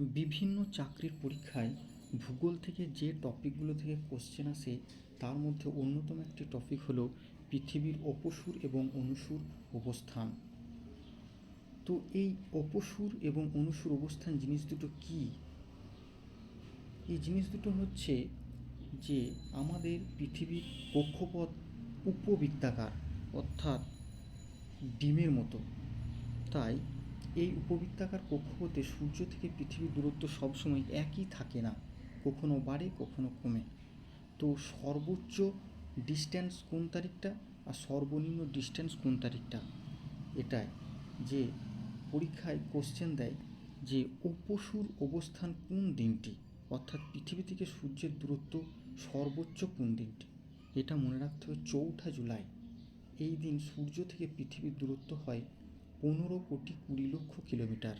বিভিন্ন চাকরির পরীক্ষায় ভূগোল থেকে যে টপিকগুলো থেকে কোশ্চেন আসে, তার মধ্যে অন্যতম একটি টপিক হলো পৃথিবীর অপসূর এবং অনুসুর অবস্থান। তো এই অপসূর এবং অনুসুর অবস্থান জিনিস দুটো কী? এই জিনিস দুটো হচ্ছে যে আমাদের পৃথিবীর কক্ষপথ উপবৃত্তাকার, অর্থাৎ ডিমের মতো। তাই এই উপবৃত্তাকার কক্ষপথে সূর্য থেকে পৃথিবীর দূরত্ব সবসময় একই থাকে না, কখনো বাড়ে, কখনো কমে। তো সর্বোচ্চ ডিস্ট্যান্স কোন তারিখটা আর সর্বনিম্ন ডিস্ট্যান্স কোন তারিখটা? এটাই যে পরীক্ষায় কোশ্চেন দেয় যে উপসুর অবস্থান কোন দিনটি? অর্থাৎ পৃথিবী থেকে সূর্যের দূরত্ব সর্বোচ্চ কোন দিনটি? এটা মনে রাখতে হবে চৌঠা জুলাই। এই দিন সূর্য থেকে পৃথিবীর দূরত্ব হয় পনেরো কোটি কুড়ি লক্ষ কিলোমিটার।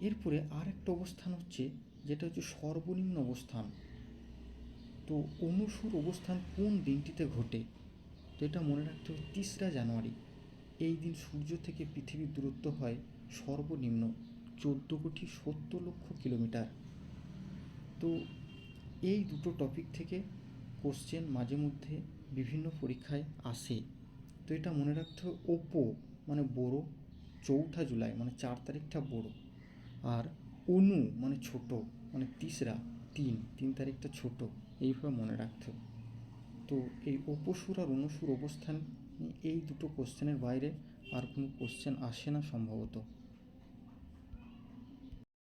এরপরে আর একটা অবস্থান হচ্ছে, যেটা হচ্ছে সর্বনিম্ন অবস্থান। তো অনুসুর অবস্থান কোন দিনটিতে ঘটে? তো এটা মনে রাখতে হবে তিসরা জানুয়ারি। এই দিন সূর্য থেকে পৃথিবীর দূরত্ব হয় সর্বনিম্ন চোদ্দ কোটি সত্তর লক্ষ কিলোমিটার। তো এই দুটো টপিক থেকে কোশ্চেন মাঝে মধ্যে বিভিন্ন পরীক্ষায় আসে। তো এটা মনে রাখতে হবে, ওপো। মানে বড়ো, চৌঠা জুলাই মানে চার তারিখটা বড়ো। আর অনু মানে ছোট মানে তিসরা, তিন তিন তারিখটা ছোট, এইভাবে মনে রাখতে তো এই অপসুর আর অনুসুর অবস্থান এই দুটো কোশ্চেনের বাইরে আর কোনো কোশ্চেন আসে না সম্ভবত।